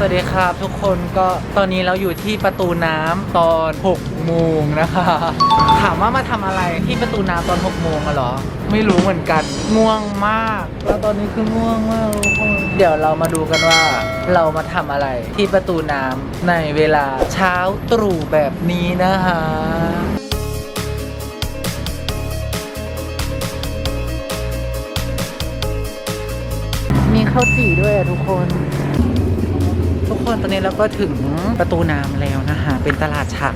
สวัสดีครับทุกคนก็ตอนนี้เราอยู่ที่ประตูน้ำตอน6โมงนะคะ ถามว่ามาทำอะไรที่ประตูน้ำตอน6โมงอะเหรอ ไม่รู้เหมือนกันง่วงมาก แล้วตอนนี้คือง่วงมากทุกคนเดี๋ยวเรามาดูกันว่า เรามาทำอะไรที่ประตูน้ำในเวลาเช้าตรู่แบบนี้นะคะมีข้าวจี่ด้วยอะทุกคน คนตอนนี้เราก็ถึงประตูน้ำแล้วนะคะ เป็นตลาดเช้า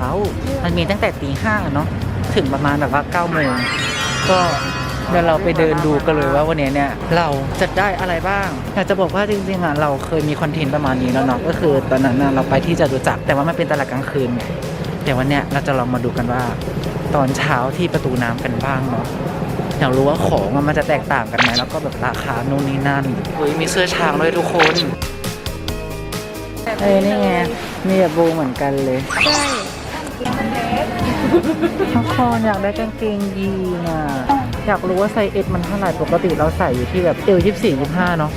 มันมีตั้งแต่ตีห้าเนาะถึงประมาณแบบว่า9ก้าโมงก็เดี๋ยวเราไปเดินดูกันเลยว่าวันนี้เนี่ยเราจะได้อะไรบ้างอยากจะบอกว่าจริงๆอะเราเคยมีคอนเทนต์ประมาณนี้แล้วเนาะก็คือตอนนั้นเราไปที่จตุจักรแต่ว่ามันเป็นตลาดกลางคืนไงแต่วันเนี้ยเราจะลองมาดูกันว่า ตอนเช้าที่ประตูน้ำกันบ้างเนาะอยากรู้ว่าของมันจะแตกต่างกันไหมแล้วก็แบบราคานู่นนี่นั่นเฮ้ยมีเสื้อช้างด้วยทุกคน เอ้ยนี่ไง มีแบบโบเหมือนกันเลย ใช่ทุกคนอยากได้กางเกงยีนอะ อยากรู้ว่าไซส์เอสมันเท่าไหร่ปกติเราใส่อยู่ที่แบบเอวยี่สี่ยี่ห้าเนาะ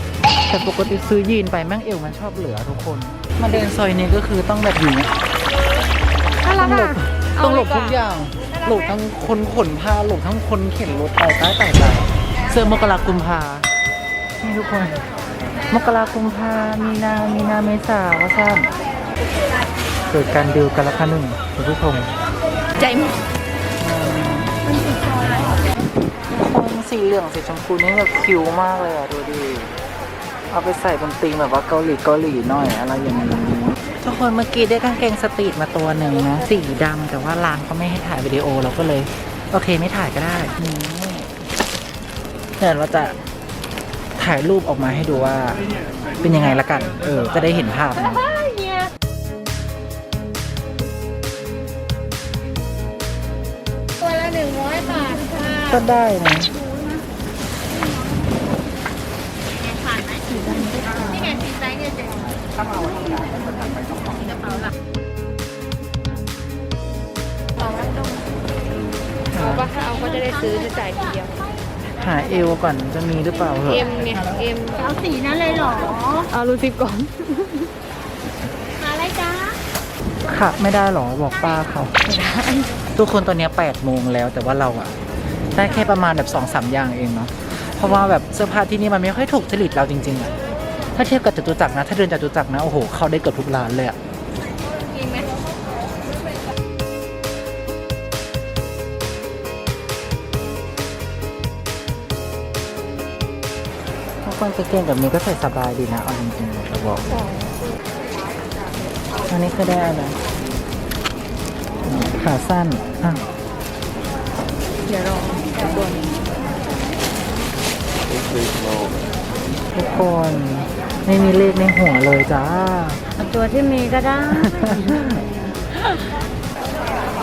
แต่ปกติซื้อยีนไปแม่งเอวมันชอบเหลือทุกคน มาเดินซอยนี้ก็คือต้องแบบอย่างเงี้ยน่ารักอะต้องหลบทุกอย่าง หลบทั้งคนขนผ้าหลบทั้งคนเข็นรถไปใต้แต่ใจเสื้อมกรากุมภานี่ทุกคน มกรากุมภามีนา มีนาเมษาว่าซ้ำเกิดการดิวกันละค่ะหนึ่งคุณผู้ชมใจหมดคนสีเหลืองสีชมพูนี่แบบคิวมากเลยอะ ดูดิ เอาไปใส่บนตีมแบบว่าเกาหลีเกาหลีหน่อยอะไรอย่างนี้ทุกคนเมื่อกี้ได้กางเกงสตรีทมาตัวหนึ่งนะสีดำแต่ว่าร้านเขาไม่ให้ถ่ายวิดีโอเราก็เลย โอเคไม่ถ่ายก็ได้นี่เดี๋ยวเราจะ ถ่ายรูปออกมาให้ดูว่าเป็นยังไงละกัน เออ จะได้เห็นภาพนะเนี่ยตัวละหนึ่งร้อยบาทค่ะก็ได้นะผ่านไหมนี่ไงสีไซส์เนี่ยเจ๊กระเป๋าหลักกระเป๋าละเอาปะถ้าเอาก็จะได้ซื้อจะจ่ายทีเดียว หาเอวก่อนจะมีหรือเปล่าเหรอเอ็มเนี่ยเอ็มเอาสีนั้นเลยเหรอ เอารูสิก่อนหาอะไรจ้าค่ะไม่ได้หรอบอกป้าเขาทุกคนตอนเนี้ย8โมงแล้วแต่ว่าเราอะได้แค่ประมาณแบบสองสามอย่างเองเนาะเพราะว่าแบบเสื้อผ้าที่นี่มันไม่ค่อยถูกจริตเราจริงๆอะถ้าเทียบกับจตุจักรนะ ถ้าเดินจตุจักรนะโอ้โหเข้าได้เกือบทุกร้านเลยอะ คนกางเกงแบบนี้ก็ใส่สบายดีนะเอาจริงๆจะบอกอันนี้คือได้อะไรอืมขาสั้นอะเดี๋ยวรอจับบนทุกคนไม่มีเลขในหัวเลยจ้าตัวที่มีก็ได้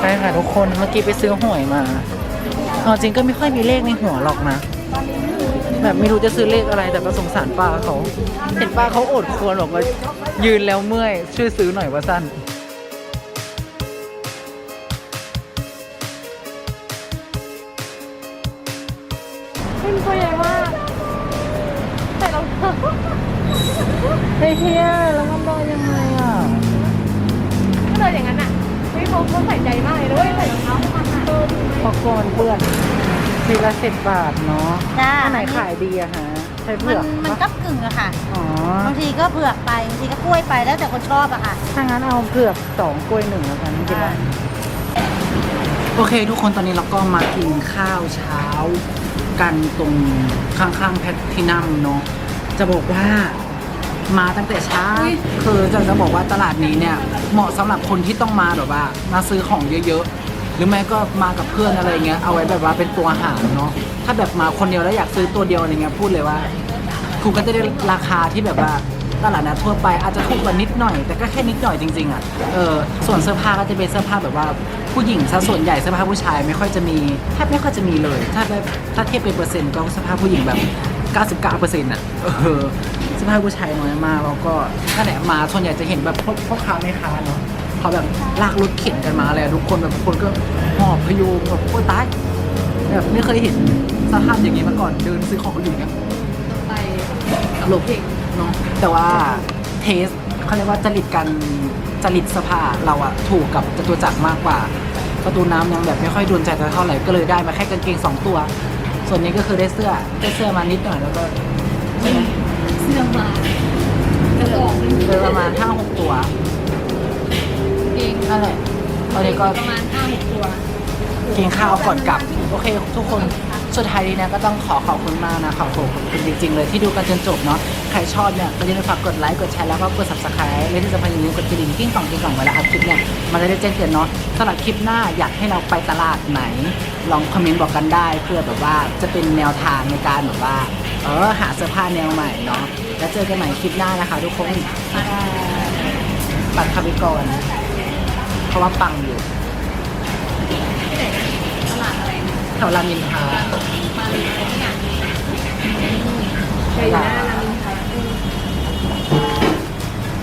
ใช่ค่ะทุกคนเมื่อกี้ไปซื้อหวยมาเอาจริงก็ไม่ค่อยมีเลขในหัวหรอกนะ แบบไม่รู้จะซื้อเลขอะไรแต่ก็สงสารป้าเขา เห็นป้าเขาอดควรบอกว่ายืนแล้วเมื่อย ช่วยซื้อหน่อยว่าสั้นเป็นตัวใหญ่มากใส่รองเท้าเฮ้ยเฮียแล้วมันได้ยังไงอะก็เลยอย่างนั้นอะเฮ้ยเขาเขาใส่ใจมากเลยด้วยใส่รองเท้าเข้ามาเออพอกรเปื้อน ทีละสิบบาทเนาะจ้าอันไหนขายดีอะฮะใช่มัเผืนอกมันปะก็กึ่งอะค่ะอ๋อบางทีก็เผือกไปบางทีก็กล้วยไปแล้วแต่คนชอบอะค่ะ ถ้างั้นเอาเผือกสองกล้วยหนึ่งแล้วกันกินได้โอเค ทุกคนตอนนี้เราก็มากินข้าวเช้า กันตรงข้างๆแพททินัมเนาะจะบอกว่ามาตั้งแต่เช้าคือจะจะบอกว่าตลาดนี้เนี่ย เหมาะสำหรับคนที่ต้องมาแบบว่ามาซื้อของเยอะๆ หรือไม่ก็มากับเพื่อนอะไรเงี้ยเอาไว้แบบว่าเป็นตัวหารเนาะถ้าแบบมาคนเดียวแล้วอยากซื้อตัวเดียวอะไรเงี้ยพูดเลยว่า คุณก็จะได้ราคาที่แบบว่าตลาดนัดทั่วไปอาจจะถูกกว่านิดหน่อย แต่ก็แค่นิดหน่อยจริงๆอะเออส่วนเสื้อผ้าก็จะเป็นเสื้อผ้าแบบว่าผู้หญิงซะส่วนใหญ่เสื้อผ้าผู้ชายไม่ค่อยจะมีแทบไม่ค่อยจะมีเลย ถ้าแบบถ้าเทียบเป็นเปอร์เซ็นต์ก็เสื้อผ้าผู้หญิงแบบ 99เปอร์เซ็นต์อะเออเสื้อผ้าผู้ชายน้อยมากแล้วก็นั่นแหละมาส่วนใหญ่จะเห็นแบบพวกพ่อค้าแม่ค้าเนาะ เขาแบบลากรถเข็นกันมาเลยอะทุกคนแบบคนก็หอบพยุงแบบโอ้ยตายแบบไม่เคยเห็นสภาพอย่างนี้มาก่อนเดินซื้อของอยู่เนี่ยไปตลกเนาะแต่ว่าเทสเขาเรียกว่าจริตกันจริตสภาเราอะถูกกับจตุจักรมากกว่า ประตูน้ำยังแบบไม่ค่อยโดนใจเท่าไหร่ก็เลยได้มาแค่กางเกงสองตัว ส่วนนี้ก็คือได้เสื้อได้เสื้อมานิดหน่อยแล้วก็ใช่ไหมเสื้อมาจะบอกเป็นเลยประมาณห้าหกตัว ตอนนี้ก็ประมาณห้าหกตัวกินข้าวก่อนกลับ โอเค ทุกคนสุดท้ายนี้นะก็ต้องขอขอบคุณมากนะขอบคุณจริงๆ เลยที่ดูกันจนจบเนาะใครชอบเนี่ยก็อย่าลืมฝากกดไลค์กดแชร์แล้วก็กด subscribe และที่สำคัญอย่าลืมกดกระดิ่งกิ้งกล่องกิ้งกล่องเวลาอัพคลิปเนี่ยมันจะได้แจ้งเตือนเนาะสำหรับคลิปหน้าอยากให้เราไปตลาดไหน ลองคอมเมนต์บอกกันได้เพื่อแบบว่าจะเป็นแนวทางในการแบบว่าเออหาเสื้อผ้าแนวใหม่เนาะแล้วเจอกันใหม่คลิปหน้านะคะ ทุกคนบ๊ายบายปัดคาบิกร เพราะว่าปังอยู่ที่ไหนนะตลาดอะไรนะแถวรามอินทรามาเลยเนี่ยใช่หน้ารามิน